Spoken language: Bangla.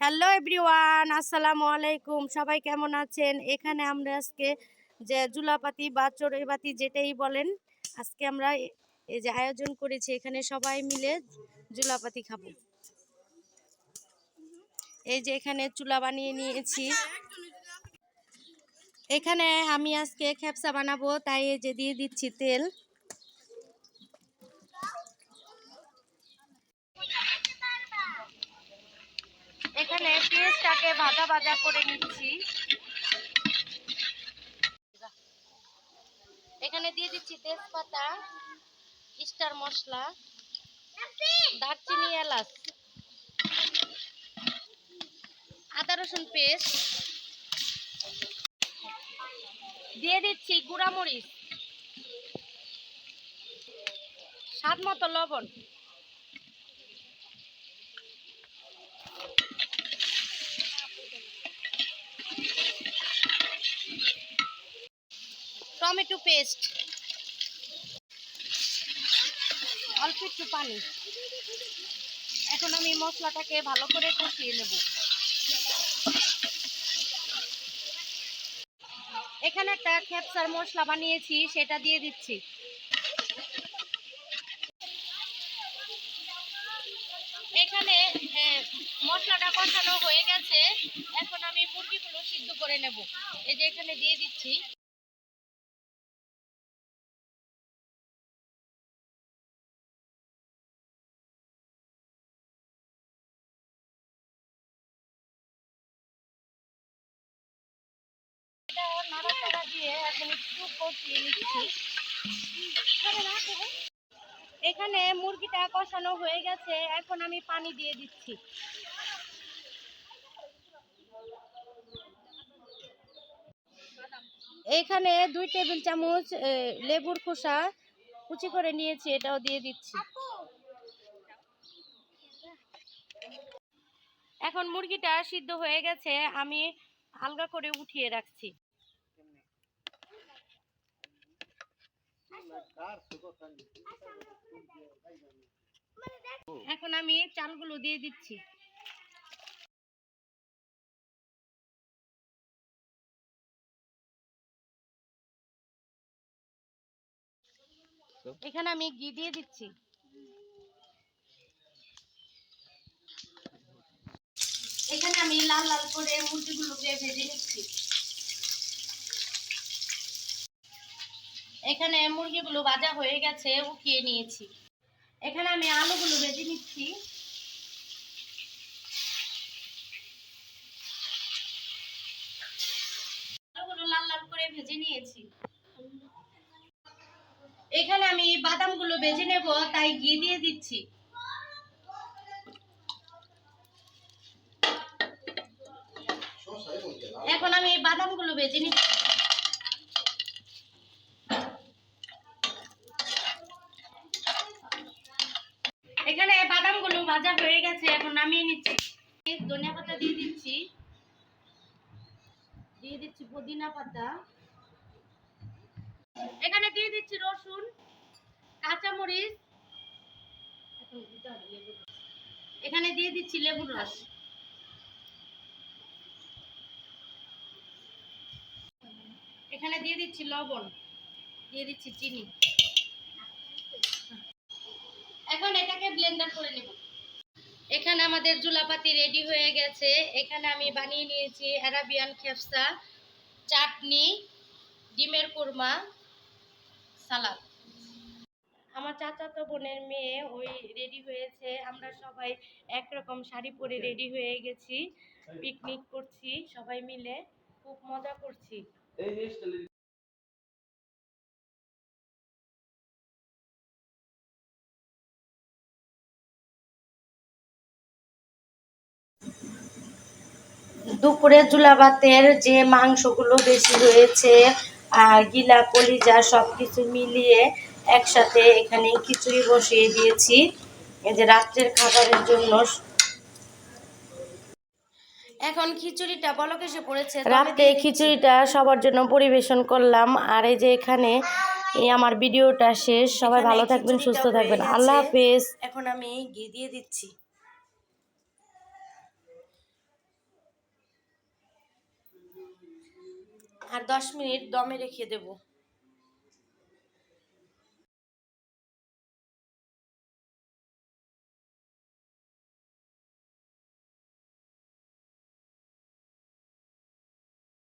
হ্যালো এভরিওয়ান, আসসালামু আলাইকুম। সবাই কেমন আছেন? এখানে আমরা আজকে যে জুলাপাতি বা চড়ুইবাতি যেটাই বলেন, আজকে আমরা এই যে আয়োজন করেছি, এখানে সবাই মিলে জুলাপাতি খাব। এই যে এখানে চুলা বানিয়ে নিয়েছি। এখানে আমি আজকে খেপসা বানাবো, তাই এই যে দিয়ে দিচ্ছি তেল। এখানে পেঁয়াজটাকে ভাজা ভাজা করে নিচ্ছি। এখানে দিয়ে দিচ্ছি তেজপাতা স্টার মশলা, দারচিনি, এলাচ। আদা, রসুন, পেস্ট। দিয়ে দিচ্ছি গুঁড়ামরিচ। স্বাদ মতো লবণ। টমেটো পেস্ট অল্প একটু পানি। এখন আমি মশলাটাকে ভালো করে কষিয়ে নেব। এখানে একটা খেপসার মশলা বানিয়েছি, সেটা দিয়ে দিচ্ছি। এখানে মশলাটা কষানো হয়ে গেছে। এখন আমি মুরগিগুলো সিদ্ধ করে নেব। এই যে এখানে দিয়ে দিচ্ছি। এখানে মুরগিটা কষানো হয়ে গেছে, এখন আমি পানি দিয়ে দিচ্ছি। এখানে দুই টেবিল চামচ লেবুর খোসা কুচি করে নিয়েছি, এটাও দিয়ে দিচ্ছি। এখন মুরগিটা সিদ্ধ হয়ে গেছে, আমি আলগা করে উঠিয়ে রাখছি। এখন আমি চালগুলো দিয়ে দিচ্ছি। এখানে আমি ঘি দিয়ে দিচ্ছি। এখানে আমি লাল লাল করে মুরগিগুলোকে ভেজে নিচ্ছি। এখানে মুরগিগুলো ভাজা হয়ে গেছে, উঠিয়ে নিয়েছি। এখানে আমি আলুগুলো ভেজে নিচ্ছি। আলুগুলো লাল লাল করে ভেজে নিয়েছি। এখানে আমি বাদামগুলো ভেজে নেব, তাই ঘি দিয়ে দিচ্ছি। এখন আমি বাদামগুলো ভেজে নিচ্ছি এখানে বাদামগুলো ভাজা হয়ে গেছে, এখন নামিয়ে নিচ্ছি। ধনিয়া পাতা দিয়ে দিচ্ছি। দিয়ে দিচ্ছি পুদিনা পাতা। এখানে দিয়ে দিচ্ছি রসুন, কাঁচামরিচ। এখন দিয়ে দিচ্ছি লেবুর রস। এখানে দিয়ে দিচ্ছি লবণ, দিয়ে দিচ্ছি চিনি। এখন এটাকে ব্লেন্ডার করে নেব। এখানে আমাদের জুলাপাতি রেডি হয়ে গেছে। এখানে আমি বানিয়ে নিয়েছি অ্যারাবিয়ান খেপসা, চাটনি, ডিমের কোরমা, সালাদ। আমার চাচাতো বোনের মেয়ে ওই রেডি হয়েছে। আমরা সবাই একরকম শাড়ি পরে রেডি হয়ে গেছি। পিকনিক করছি সবাই মিলে। খুব মজা করছি। দুপুরে জুলাবাতের যে মাংসগুলো বেশি হয়েছে আর গিলা কলিজা সব কিছু মিলিয়ে একসাথে এখানে খিচুড়ি বসিয়ে দিয়েছি। এই যে রাত্রের খাবারের জন্য। এখন খিচুড়িটা বলক এসে পড়েছে রাতে খিচুড়িটা সবার জন্য পরিবেশন করলাম। আর এই যে এখানে এই আমার ভিডিওটা শেষ। সবাই ভালো থাকবেন সুস্থ থাকবেন। আল্লাহ হাফেজ। এখন আমি ঘি দিয়ে দিচ্ছি। আর দশ মিনিট দমে রেখে দেব।